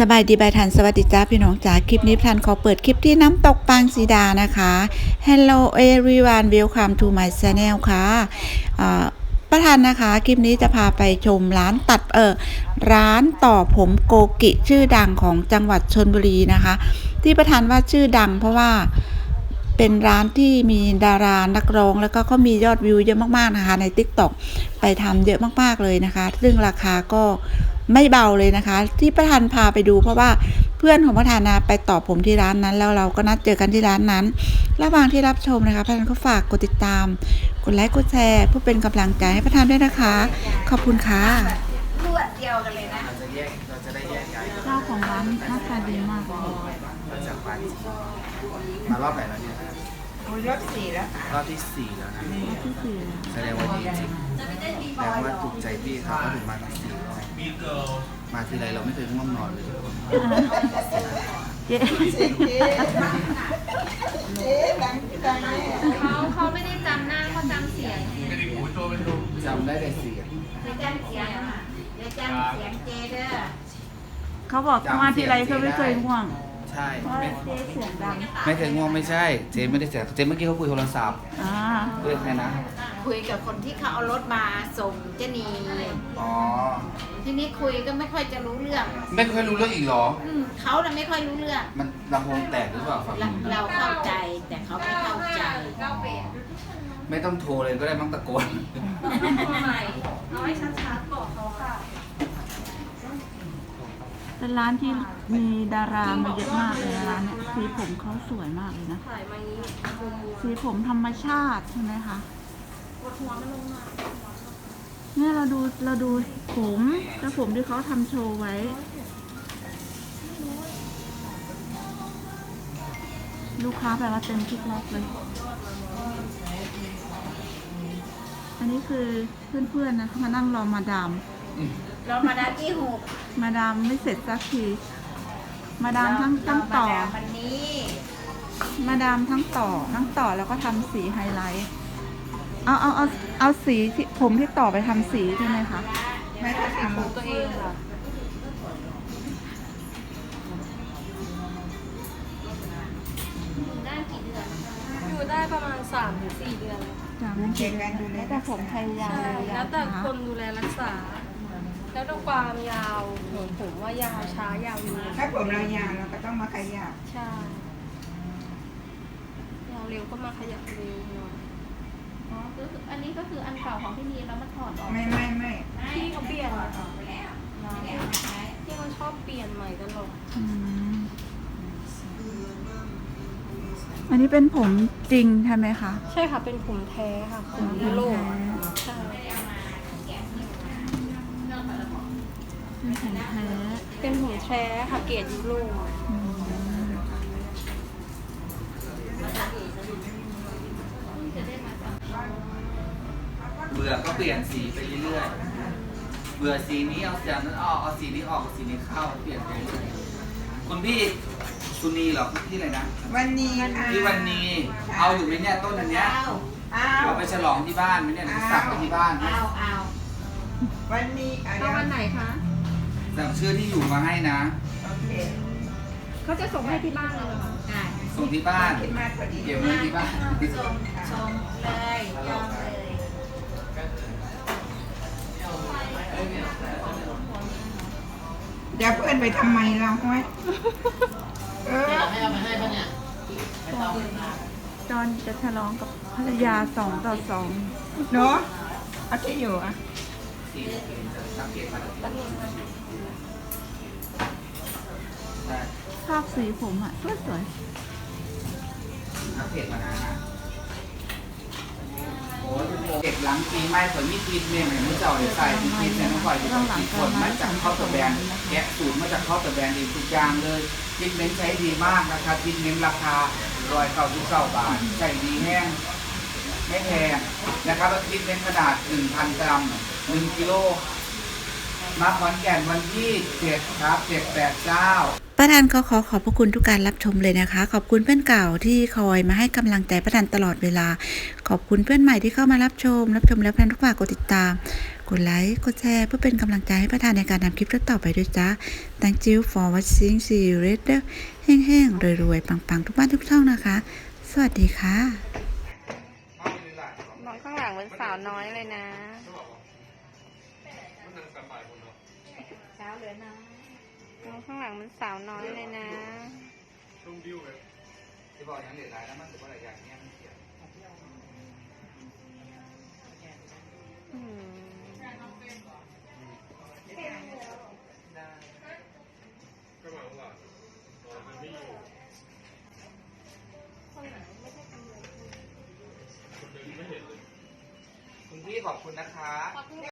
สบายดีบายทันสวัสดีจ้าพี่น้องจ๋าคลิปนี้ทันขอเปิดคลิปที่น้ำตกปางสีดานะคะ Hello everyone welcome to my channel ค่ะประธานนะคะคลิปนี้จะพาไปชมร้านตัดเออร้านต่อผมโกกิชื่อดังของจังหวัดชนบุรีนะคะ ที่ประธานว่าชื่อดังเพราะว่า เป็นร้านที่มีดารานักร้องแล้วก็เขามียอดวิวเยอะมากๆนะคะใน t ิ k t o k ไปทำเยอะมากๆเลยนะคะ ซึ่งราคาก็ไม่เบาเลยนะคะ ที่ประธานพาไปดูเพราะว่าเพื่อนของประธานนะไปต่อผมที่ร้านนั้น แล้วเราก็นัดเจอกันที่ร้านนั้น ระหว่างที่รับชมนะคะประธานก็ฝากกดติดตาม กดไลค์กดแชร์เพื่อเป็นกำลังใจให้ประธานด้วยนะคะ ขอบคุณค่ะรวดเดียวกันเลยนะเราจะแยกเราจะได้แยกย้ายกันเจ้าของร้านหน้าตาดีมากเลย มาจากปาจีนมารอบไหนแล้วเนี่ยโอ้ยรถสี่แล้วค่ะรอบที่สี่แล้วนะที่สี่แสดงว่าดีจริงแสดงว่าถูกใจพี่เขาเขาถึงมาทั้งสี่รอบมาทีไรเราไม่เคยง่วงนอนเลยทุกคนเจ๊เจ๊เจ๊ดังดังแน่เขาเขาไม่ได้จำหน้าเขาจำเสียงจำได้แต่เสียงเดี๋ยวจำเสียงอะเดี๋ยวจำเสียงเจ๊เด้อเขาบอกมาทีไรเขาไม่เคยง่วง ใช่เพราะไม่เจ๊เสียงดังไม่เคยง่วงไม่ใช่ เจ๊ไม่ได้เสียงเจ๊เมื่อกี้เขาคุยโทรศัพท์อ่าเรื่องใครนะ คุยกับคนที่เขาเอารถมาส่งเจนีอ๋อ ทีนี้คุยก็ไม่ค่อยจะรู้เรื่องไม่เคยรู้เรื่องอีกเหรอ อืมเขาน่ะไม่ค่อยรู้เรื่องมันลำโพงแตกหรือเปล่าฝั่งเรานู้นเราเข้าใจแต่เขาไม่เข้าใจไม่ต้องโทรเลยก็ได้มั้งตะโกนเอาให้ชัดๆบอกเขาค่ะ เป็นร้านที่มีดารามาเยอะมากเลยนะร้านเนี่ยสีผมเขาสวยมากเลยนะ ถ่ายมางี้สีผมธรรมชาติใช่ไหมคะ กดหัวมันลงมาเนี่ยเราดูเราดูผมแล้วผมที่เขาทำโชว์ไว้ ลูกค้าแบบว่าเต็มทุกล็อกเลย อันนี้คือเพื่อนๆนะเขามานั่งรอมาดาม เรามาดามที่หกมาดามไม่เสร็จสักที มาดามทั้งทั้งต่อ เรามาดามวันนี้มาดามทั้งต่อทั้งต่อแล้วก็ทำสีไฮไลท์ เอาเอาเอาเอาสีที่ผมที่ต่อไปทำสีใช่ไหมคะ ไม่ต้องทำตัวเองค่ะได้กี่เดือนอยู่ได้ประมาณ3ถึง4เดือน จากนั้นเกันดูแลแต่ผมไทยยาวใช่ยาแล้ววแต่นะคนดูแลรักษา แล้วดูความยาวของผมว่ายาวช้ายาวเร็วถ้าผมเรายาวเราก็ต้องมาขยับใช่ยาวเร็วก็มาขยับเร็วหน่อยอ๋อก็คืออันนี้ก็คืออันเก่าของพี่นีแล้วมาถอดออกไม่ไม่ไม่พี่เขาเปลี่ยนอะค่ะพี่เขาชอบเปลี่ยนใหม่ตลอดอืมอันนี้เป็นผมจริงใช่ไหมคะ ใช่ค่ะเป็นผมแท้ค่ะผมยุโรปใช่ เป็นผมแท้ เป็นผมแท้ค่ะเกรดยุโรปอืมเบื่อก็เปลี่ยนสีไปเรื่อยๆ เบื่อสีนี้เอาสีนั้นออก เอาสีนี้ออกเอาสีนี้เข้า เปลี่ยนไปเรื่อยคุณพี่สุนีเหรอพี่อะไรนะ วันนี้ค่ะพี่วันนีเอาอยู่ไหมเนี่ยต้นอันเนี้ยเอาเอาเอาไปฉลองที่บ้านไหมเนี่ยหรือสั่งไปที่บ้านไหมเอาเอาวันนี้เอาเอาวันไหนคะ สั่งชื่อที่อยู่มาให้นะ โอเคเขาจะส่งให้ที่บ้านเลยเหรอคะได้ส่งที่บ้านคิดมากพอดีเก็บไว้ที่บ้านส่งส่งเลยยอมเลยเดี๋ยวเพื่อนไปทำไมเราห้อยเออจอนจะฉลองกับภรรยาสองต่อสองเนาะเอาที่อยู่อะ สีสังเกตมาใช่ชอบสีผมอะสวยสวยสังเกตมานะโอ้ยเด็กหลังปีใหม่ฝนมีทีเมนเหมือนที่เจ้าเนี่ยใส่ทีเมนเนี่ยต้องปล่อยอยู่กับทีฝนมาจากข้าวตะแบนแกะสูตรมาจากข้าวตะแบนเองทุกอย่างเลยทีเมนใช้ดีมากนะครับทีเมนราคาร้อยเก้าสิบเก้าบาทใส่ดีแห้งไม่แพง นะครับแล้วคิดเป็นขนาด 1,000 กรัม 1 กิโล มาขอนแก่นวันที่ 7 ครับ 7 8 9ประธานก็ขอขอบพระคุณทุกการรับชมเลยนะคะ ขอบคุณเพื่อนเก่าที่คอยมาให้กำลังใจประธานตลอดเวลา ขอบคุณเพื่อนใหม่ที่เข้ามารับชม รับชมแล้วประธานทุกฝากกดติดตาม กดไลค์ กดแชร์เพื่อเป็นกำลังใจให้ประธานในการทำคลิปต่อไปด้วยจ้า Thank you for watching see you later แห้งๆรวยๆ ปังๆ ทุกบ้านทุกช่องนะคะ สวัสดีค่ะาวน้อยเลยนะน้องข้างหลังเป็นสาวน้อยเลยนะที่บอกอย่างเด็ดหลายแล้วมันถือว่าอะไรอย่างเงี้ยมันเขียนอืมคุณ ขอบคุณนะคะ